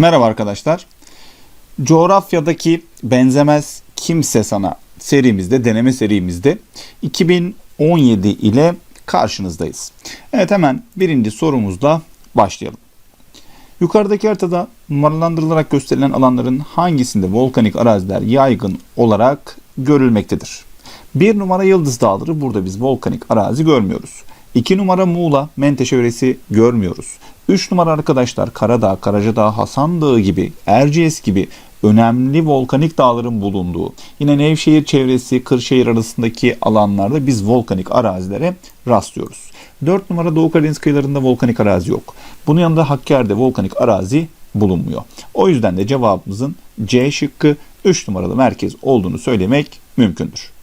Merhaba arkadaşlar. Coğrafyadaki benzemez kimse sana serimizde, deneme serimizde 2017 ile karşınızdayız. Evet hemen birinci sorumuzla başlayalım. Yukarıdaki haritada numaralandırılarak gösterilen alanların hangisinde volkanik araziler yaygın olarak görülmektedir? Bir numara Yıldız Dağları burada biz volkanik arazi görmüyoruz. 2 numara Muğla, Menteşe yöresi görmüyoruz. 3 numara arkadaşlar Karadağ, Karacadağ, Hasan Dağı gibi, Erciyes gibi önemli volkanik dağların bulunduğu, yine Nevşehir çevresi, Kırşehir arasındaki alanlarda biz volkanik arazilere rastlıyoruz. 4 numara Doğu Karadeniz kıyılarında volkanik arazi yok. Bunun yanında Hakkari'de volkanik arazi bulunmuyor. O yüzden de cevabımızın C şıkkı 3 numaralı merkez olduğunu söylemek mümkündür.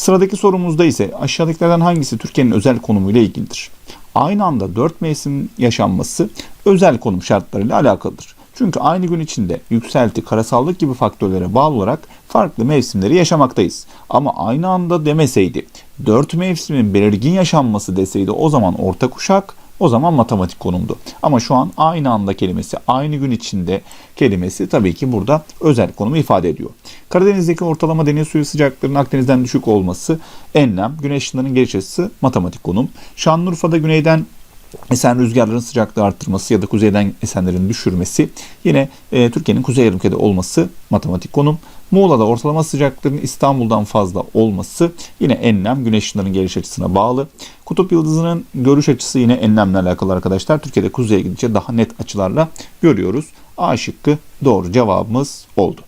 Sıradaki sorumuzda ise aşağıdakilerden hangisi Türkiye'nin özel konumuyla ilgilidir? Aynı anda 4 mevsim yaşanması özel konum şartlarıyla alakalıdır. Çünkü aynı gün içinde yükselti, karasallık gibi faktörlere bağlı olarak farklı mevsimleri yaşamaktayız. Ama aynı anda demeseydi, 4 mevsimin belirgin yaşanması deseydi o zaman orta kuşak, o zaman matematik konumdu. Ama şu an aynı anda kelimesi, aynı gün içinde kelimesi tabii ki burada özel konumu ifade ediyor. Karadeniz'deki ortalama deniz suyu sıcaklarının Akdeniz'den düşük olması enlem, güneş ışınlarının geliş açısı matematik konum. Şanlıurfa'da güneyden esen rüzgarların sıcaklığı arttırması ya da kuzeyden esenlerin düşürmesi yine e, Türkiye'nin kuzey yarımkürede olması matematik konum. Muğla'da ortalama sıcaklıkların İstanbul'dan fazla olması yine enlem güneş ışınlarının geliş açısına bağlı. Kutup yıldızının görüş açısı yine enlemle alakalı arkadaşlar. Türkiye'de kuzeye gidince daha net açılarla görüyoruz. A şıkkı doğru cevabımız oldu.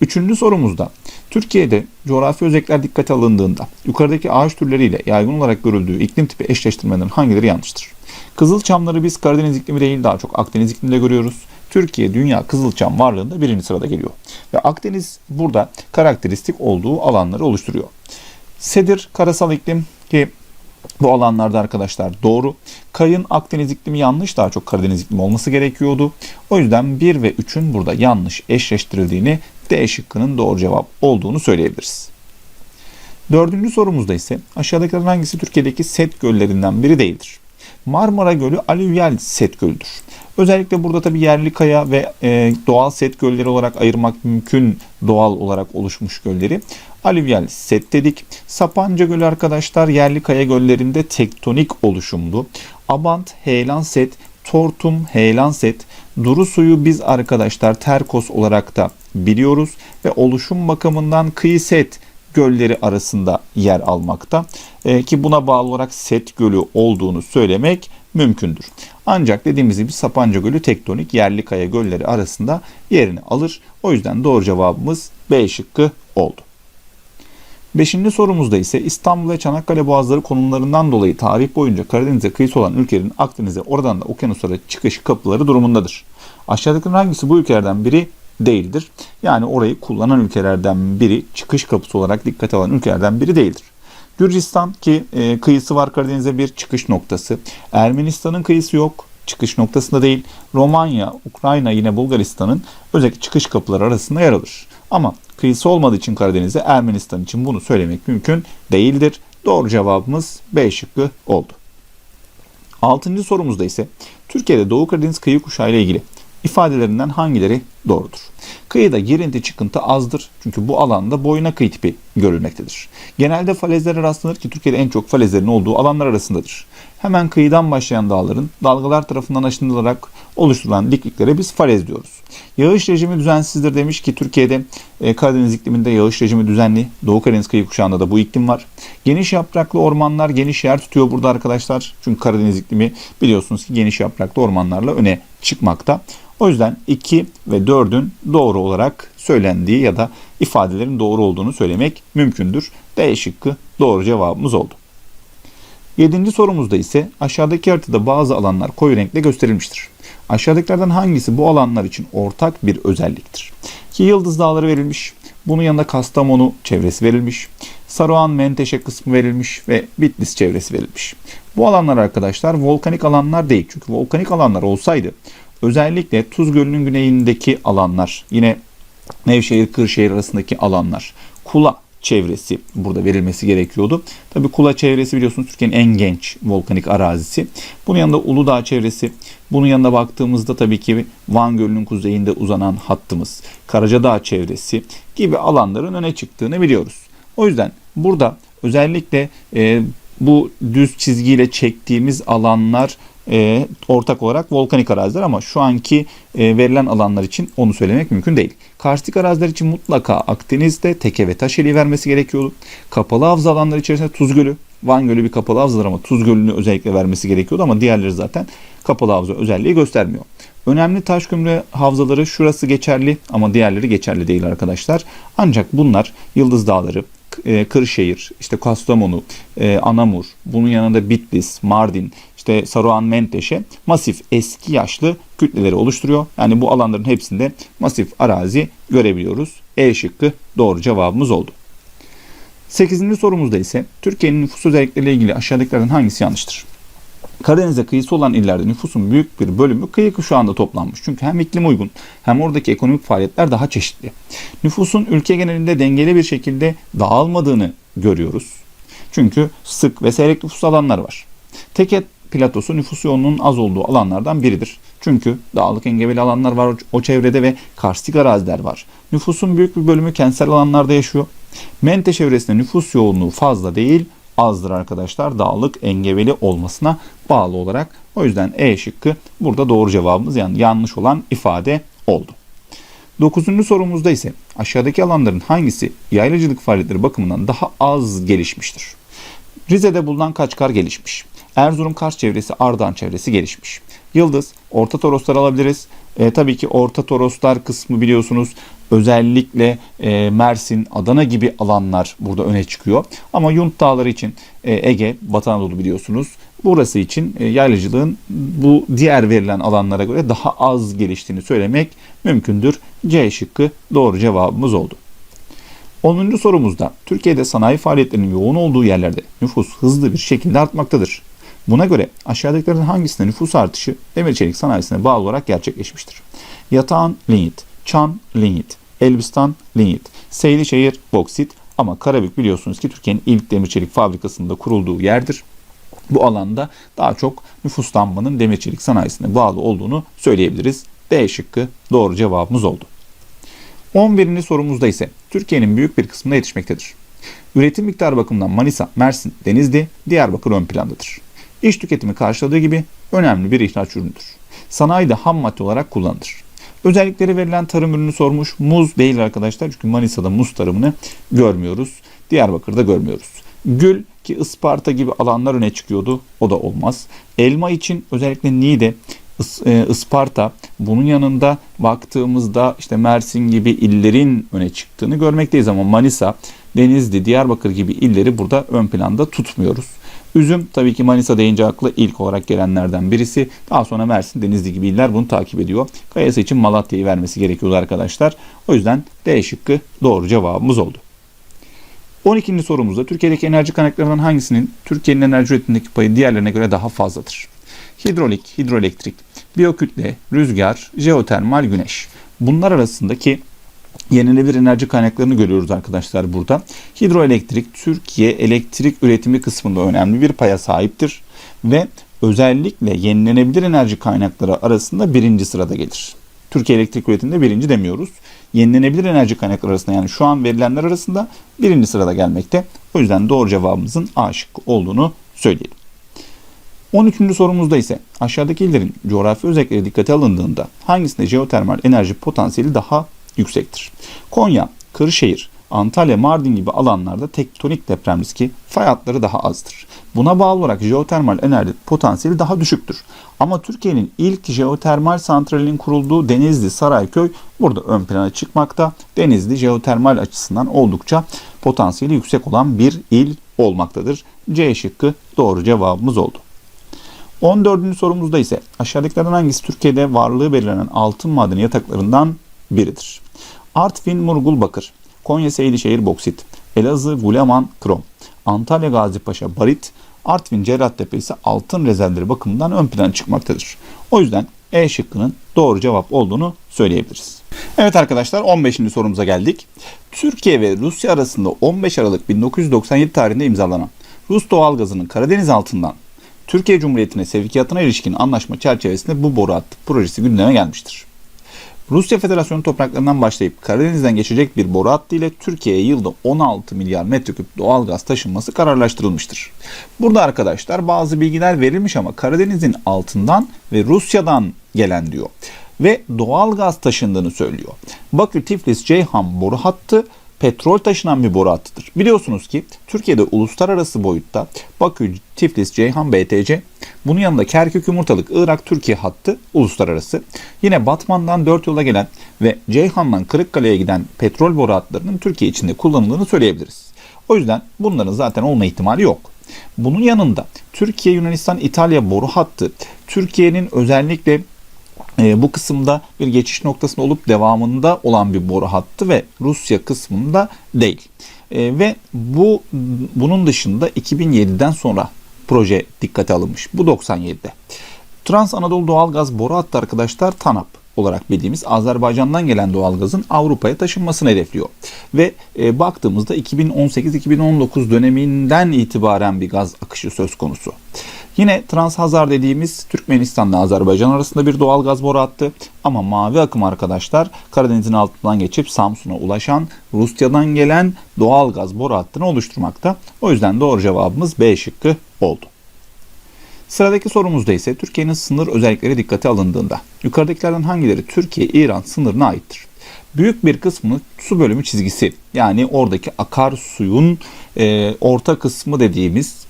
Üçüncü sorumuzda Türkiye'de coğrafi özellikler dikkate alındığında yukarıdaki ağaç türleriyle yaygın olarak görüldüğü iklim tipi eşleştirmelerin hangileri yanlıştır? Kızılçamları biz Karadeniz iklimi değil daha çok Akdeniz ikliminde görüyoruz. Türkiye dünya kızılçam varlığında birinci sırada geliyor. Ve Akdeniz burada karakteristik olduğu alanları oluşturuyor. Sedir karasal iklim ki bu alanlarda arkadaşlar doğru. Kayın Akdeniz iklimi yanlış daha çok Karadeniz iklimi olması gerekiyordu. O yüzden 1 ve 3'ün burada yanlış eşleştirildiğini D şıkkının doğru cevap olduğunu söyleyebiliriz. Dördüncü sorumuzda ise aşağıdakilerden hangisi Türkiye'deki set göllerinden biri değildir? Marmara Gölü alüvyal set gölüdür. Özellikle burada tabi yerli kaya ve e, doğal set gölleri olarak ayırmak mümkün doğal olarak oluşmuş gölleri. Alüvyal set dedik. Sapanca Gölü arkadaşlar yerli kaya göllerinde tektonik oluşumlu. Abant, heyelan set, Tortum, heyelan set, Duru suyu biz arkadaşlar Terkos olarak da biliyoruz ve oluşum bakımından kıyı set gölleri arasında yer almakta. E, ki buna bağlı olarak Set Gölü olduğunu söylemek mümkündür. Ancak dediğimiz gibi Sapanca Gölü tektonik yerli kaya gölleri arasında yerini alır. O yüzden doğru cevabımız B şıkkı oldu. Beşinci sorumuzda ise İstanbul ve Çanakkale boğazları konumlarından dolayı tarih boyunca Karadeniz'e kıyısı olan ülkelerin Akdeniz'e oradan da okyanuslara çıkış kapıları durumundadır. Aşağıdakilerin hangisi bu ülkelerden biri değildir? Yani orayı kullanan ülkelerden biri, çıkış kapısı olarak dikkate alan ülkelerden biri değildir. Gürcistan ki e, kıyısı var Karadeniz'e bir çıkış noktası. Ermenistan'ın kıyısı yok çıkış noktasında değil. Romanya, Ukrayna yine Bulgaristan'ın özellikle çıkış kapıları arasında yer alır. Ama kıyısı olmadığı için Karadeniz'e Ermenistan için bunu söylemek mümkün değildir. Doğru cevabımız B şıkkı oldu. Altıncı sorumuzda ise Türkiye'de Doğu Karadeniz kıyı kuşağı ile ilgili ifadelerinden hangileri doğrudur? Kıyıda girinti çıkıntı azdır. Çünkü bu alanda boyuna kıyı tipi görülmektedir. Genelde falezlere rastlanır ki Türkiye'de en çok falezlerin olduğu alanlar arasındadır. Hemen kıyıdan başlayan dağların dalgalar tarafından aşınılarak oluşturulan dikliklere biz falez diyoruz. Yağış rejimi düzensizdir demiş ki Türkiye'de e, Karadeniz ikliminde yağış rejimi düzenli. Doğu Karadeniz kıyı kuşağında da bu iklim var. Geniş yapraklı ormanlar geniş yer tutuyor burada arkadaşlar. Çünkü Karadeniz iklimi biliyorsunuz ki geniş yapraklı ormanlarla öne çıkmakta. O yüzden 2 ve 4'ün doğru olarak söylendiği ya da ifadelerin doğru olduğunu söylemek mümkündür. D şıkkı doğru cevabımız oldu. Yedinci sorumuzda ise aşağıdaki haritada bazı alanlar koyu renkle gösterilmiştir. Aşağıdakilerden hangisi bu alanlar için ortak bir özelliktir? Ki Yıldız Dağları verilmiş. Bunun yanında Kastamonu çevresi verilmiş. Saruhan Menteşe kısmı verilmiş ve Bitlis çevresi verilmiş. Bu alanlar arkadaşlar volkanik alanlar değil. Çünkü volkanik alanlar olsaydı özellikle Tuz Gölü'nün güneyindeki alanlar, yine Nevşehir Kırşehir arasındaki alanlar, Kula çevresi burada verilmesi gerekiyordu. Tabi Kula çevresi biliyorsunuz Türkiye'nin en genç volkanik arazisi. Bunun yanında Uludağ çevresi. Bunun yanında baktığımızda tabii ki Van Gölü'nün kuzeyinde uzanan hattımız, Karacadağ çevresi gibi alanların öne çıktığını biliyoruz. O yüzden burada özellikle e, bu düz çizgiyle çektiğimiz alanlar e, ortak olarak volkanik araziler ama şu anki e, verilen alanlar için onu söylemek mümkün değil. Karstik araziler için mutlaka Akdeniz'de teke ve taşeli vermesi gerekiyordu. Kapalı havza alanları içerisinde Tuz Gölü, Van Gölü bir kapalı havzadır ama Tuz Gölü'nü özellikle vermesi gerekiyordu ama diğerleri zaten kapalı havza özelliği göstermiyor. Önemli taş kömürü havzaları şurası geçerli ama diğerleri geçerli değil arkadaşlar. Ancak bunlar Yıldız Dağları, e, Kırşehir, işte Kastamonu, e, Anamur, bunun yanında Bitlis, Mardin, işte Saruhan Menteşe masif eski yaşlı kütleleri oluşturuyor. Yani bu alanların hepsinde masif arazi görebiliyoruz. E şıkkı doğru cevabımız oldu. 8. sorumuzda ise Türkiye'nin nüfus özellikleriyle ilgili aşağıdakilerden hangisi yanlıştır? Karadeniz'e kıyısı olan illerde nüfusun büyük bir bölümü kıyı kuşağında toplanmış. Çünkü hem iklim uygun hem oradaki ekonomik faaliyetler daha çeşitli. Nüfusun ülke genelinde dengeli bir şekilde dağılmadığını görüyoruz. Çünkü sık ve seyrek nüfus alanlar var. Teket platosu nüfus yoğunluğunun az olduğu alanlardan biridir. Çünkü dağlık engebeli alanlar var o çevrede ve karstik araziler var. Nüfusun büyük bir bölümü kentsel alanlarda yaşıyor. Mente çevresinde nüfus yoğunluğu fazla değil, azdır arkadaşlar. Dağlık engebeli olmasına bağlı olarak. O yüzden E şıkkı burada doğru cevabımız yani yanlış olan ifade oldu. Dokuzuncu sorumuzda ise aşağıdaki alanların hangisi yaylacılık faaliyetleri bakımından daha az gelişmiştir? Rize'de bulunan Kaçkar gelişmiş. Erzurum Kars çevresi, Ardahan çevresi gelişmiş. Yıldız, Orta Toroslar alabiliriz. E, tabii ki Orta Toroslar kısmı biliyorsunuz özellikle e, Mersin, Adana gibi alanlar burada öne çıkıyor. Ama Yunt Dağları için e, Ege, Batı Anadolu biliyorsunuz. Burası için e, yaylacılığın bu diğer verilen alanlara göre daha az geliştiğini söylemek mümkündür. C şıkkı doğru cevabımız oldu. 10. sorumuzda Türkiye'de sanayi faaliyetlerinin yoğun olduğu yerlerde nüfus hızlı bir şekilde artmaktadır. Buna göre aşağıdakilerden hangisinde nüfus artışı demir çelik sanayisine bağlı olarak gerçekleşmiştir? Yatağan lignit, Çan lignit, Elbistan lignit, Seydişehir boksit ama Karabük biliyorsunuz ki Türkiye'nin ilk demir çelik fabrikasında kurulduğu yerdir. Bu alanda daha çok nüfuslanmanın demir çelik sanayisine bağlı olduğunu söyleyebiliriz. D şıkkı doğru cevabımız oldu. 11. sorumuzda ise Türkiye'nin büyük bir kısmına yetişmektedir. Üretim miktarı bakımından Manisa, Mersin, Denizli, Diyarbakır ön plandadır. İş tüketimi karşıladığı gibi önemli bir ihraç ürünüdür. Sanayide ham madde olarak kullanılır. Özellikleri verilen tarım ürünü sormuş. Muz değil arkadaşlar çünkü Manisa'da muz tarımını görmüyoruz. Diyarbakır'da görmüyoruz. Gül ki Isparta gibi alanlar öne çıkıyordu. O da olmaz. Elma için özellikle Niğde, e, Isparta bunun yanında baktığımızda işte Mersin gibi illerin öne çıktığını görmekteyiz ama Manisa, Denizli, Diyarbakır gibi illeri burada ön planda tutmuyoruz. Üzüm tabii ki Manisa deyince akla ilk olarak gelenlerden birisi. Daha sonra Mersin, Denizli gibi iller bunu takip ediyor. Kayası için Malatya'yı vermesi gerekiyordu arkadaşlar. O yüzden D şıkkı doğru cevabımız oldu. 12. sorumuzda Türkiye'deki enerji kaynaklarından hangisinin Türkiye'nin enerji üretimindeki payı diğerlerine göre daha fazladır? Hidrolik, hidroelektrik, biyokütle, rüzgar, jeotermal, güneş. Bunlar arasındaki yenilenebilir enerji kaynaklarını görüyoruz arkadaşlar burada. Hidroelektrik Türkiye elektrik üretimi kısmında önemli bir paya sahiptir ve özellikle yenilenebilir enerji kaynakları arasında birinci sırada gelir. Türkiye elektrik üretiminde birinci demiyoruz. Yenilenebilir enerji kaynakları arasında yani şu an verilenler arasında birinci sırada gelmekte. O yüzden doğru cevabımızın A şıkkı olduğunu söyleyelim. 13. sorumuzda ise aşağıdaki illerin coğrafi özellikleri dikkate alındığında hangisinde jeotermal enerji potansiyeli daha yüksektir? Konya, Kırşehir, Antalya, Mardin gibi alanlarda tektonik deprem riski fay hatları daha azdır. Buna bağlı olarak jeotermal enerji potansiyeli daha düşüktür. Ama Türkiye'nin ilk jeotermal santralinin kurulduğu Denizli Sarayköy burada ön plana çıkmakta. Denizli jeotermal açısından oldukça potansiyeli yüksek olan bir il olmaktadır. C şıkkı doğru cevabımız oldu. 14. sorumuzda ise aşağıdakilerden hangisi Türkiye'de varlığı belirlenen altın madeni yataklarından biridir? Artvin Murgul Bakır, Konya Seydişehir Boksit, Elazığ Guleman Krom, Antalya Gazipaşa Barit, Artvin Cerrahtepe ise altın rezervleri bakımından ön plana çıkmaktadır. O yüzden E şıkkının doğru cevap olduğunu söyleyebiliriz. Evet arkadaşlar 15. sorumuza geldik. Türkiye ve Rusya arasında 15 Aralık 1997 tarihinde imzalanan Rus doğalgazının Karadeniz altından Türkiye Cumhuriyeti'ne sevkiyatına ilişkin anlaşma çerçevesinde bu boru hattı projesi gündeme gelmiştir. Rusya Federasyonu topraklarından başlayıp Karadeniz'den geçecek bir boru hattı ile Türkiye'ye yılda 16 milyar metreküp doğal gaz taşınması kararlaştırılmıştır. Burada arkadaşlar bazı bilgiler verilmiş ama Karadeniz'in altından ve Rusya'dan gelen diyor ve doğal gaz taşındığını söylüyor. Bakü Tiflis Ceyhan boru hattı petrol taşınan bir boru hattıdır. Biliyorsunuz ki Türkiye'de uluslararası boyutta Bakü, Tiflis, Ceyhan, BTC, bunun yanında Kerkük, Yumurtalık, Irak, Türkiye hattı uluslararası. Yine Batman'dan 4 yola gelen ve Ceyhan'dan Kırıkkale'ye giden petrol boru hatlarının Türkiye içinde kullanıldığını söyleyebiliriz. O yüzden bunların zaten olma ihtimali yok. Bunun yanında Türkiye, Yunanistan, İtalya boru hattı Türkiye'nin özellikle e, bu kısımda bir geçiş noktasında olup devamında olan bir boru hattı ve Rusya kısmında değil. E, ve bu bunun dışında 2007'den sonra proje dikkate alınmış. Bu 97'de. Trans Anadolu Doğalgaz boru hattı arkadaşlar TANAP olarak bildiğimiz Azerbaycan'dan gelen doğalgazın Avrupa'ya taşınmasını hedefliyor. Ve e, baktığımızda 2018-2019 döneminden itibaren bir gaz akışı söz konusu. Yine Transhazar dediğimiz Türkmenistan'la Azerbaycan arasında bir doğal gaz boru hattı. Ama mavi akım arkadaşlar Karadeniz'in altından geçip Samsun'a ulaşan Rusya'dan gelen doğal gaz boru hattını oluşturmakta. O yüzden doğru cevabımız B şıkkı oldu. Sıradaki sorumuzda ise Türkiye'nin sınır özellikleri dikkate alındığında yukarıdakilerden hangileri Türkiye-İran sınırına aittir? Büyük bir kısmı su bölümü çizgisi yani oradaki akarsuyun e, orta kısmı dediğimiz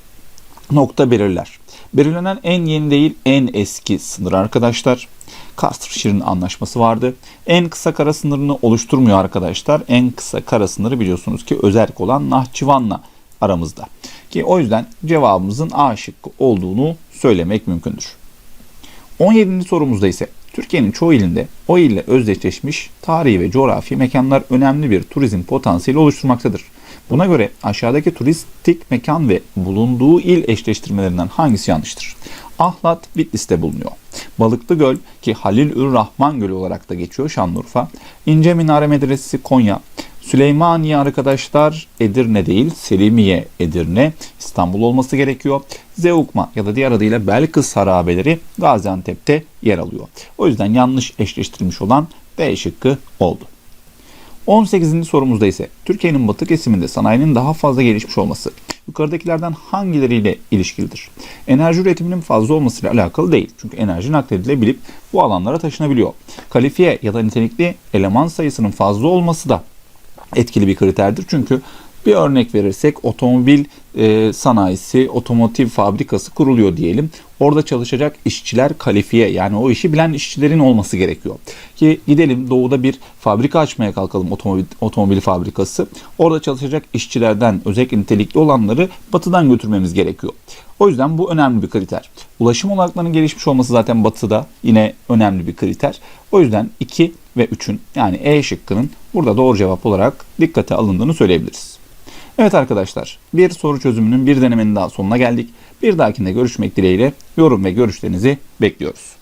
nokta belirler. Belirlenen en yeni değil en eski sınır arkadaşlar. Kasr anlaşması vardı. En kısa kara sınırını oluşturmuyor arkadaşlar. En kısa kara sınırı biliyorsunuz ki özerk olan Nahçıvan'la aramızda. Ki o yüzden cevabımızın A şıkkı olduğunu söylemek mümkündür. 17. sorumuzda ise Türkiye'nin çoğu ilinde o ille özdeşleşmiş tarihi ve coğrafi mekanlar önemli bir turizm potansiyeli oluşturmaktadır. Buna göre aşağıdaki turistik mekan ve bulunduğu il eşleştirmelerinden hangisi yanlıştır? Ahlat Bitlis'te bulunuyor. Balıklı Göl ki Halil Ür Rahman Gölü olarak da geçiyor Şanlıurfa. İnce Minare Medresi Konya. Süleymaniye arkadaşlar Edirne değil Selimiye Edirne İstanbul olması gerekiyor. Zeugma ya da diğer adıyla Belkıs harabeleri Gaziantep'te yer alıyor. O yüzden yanlış eşleştirilmiş olan B şıkkı oldu. 18. sorumuzda ise Türkiye'nin batı kesiminde sanayinin daha fazla gelişmiş olması yukarıdakilerden hangileriyle ilişkilidir? Enerji üretiminin fazla olmasıyla alakalı değil. Çünkü enerji nakledilebilip bu alanlara taşınabiliyor. Kalifiye ya da nitelikli eleman sayısının fazla olması da etkili bir kriterdir. Çünkü bir örnek verirsek otomobil e, sanayisi, otomotiv fabrikası kuruluyor diyelim. Orada çalışacak işçiler kalifiye yani o işi bilen işçilerin olması gerekiyor. Ki gidelim doğuda bir fabrika açmaya kalkalım otomobil, otomobil fabrikası. Orada çalışacak işçilerden özellikle nitelikli olanları batıdan götürmemiz gerekiyor. O yüzden bu önemli bir kriter. Ulaşım olanaklarının gelişmiş olması zaten batıda yine önemli bir kriter. O yüzden 2 ve 3'ün yani E şıkkının burada doğru cevap olarak dikkate alındığını söyleyebiliriz. Evet arkadaşlar bir soru çözümünün bir denemenin daha sonuna geldik. Bir dahakinde görüşmek dileğiyle yorum ve görüşlerinizi bekliyoruz.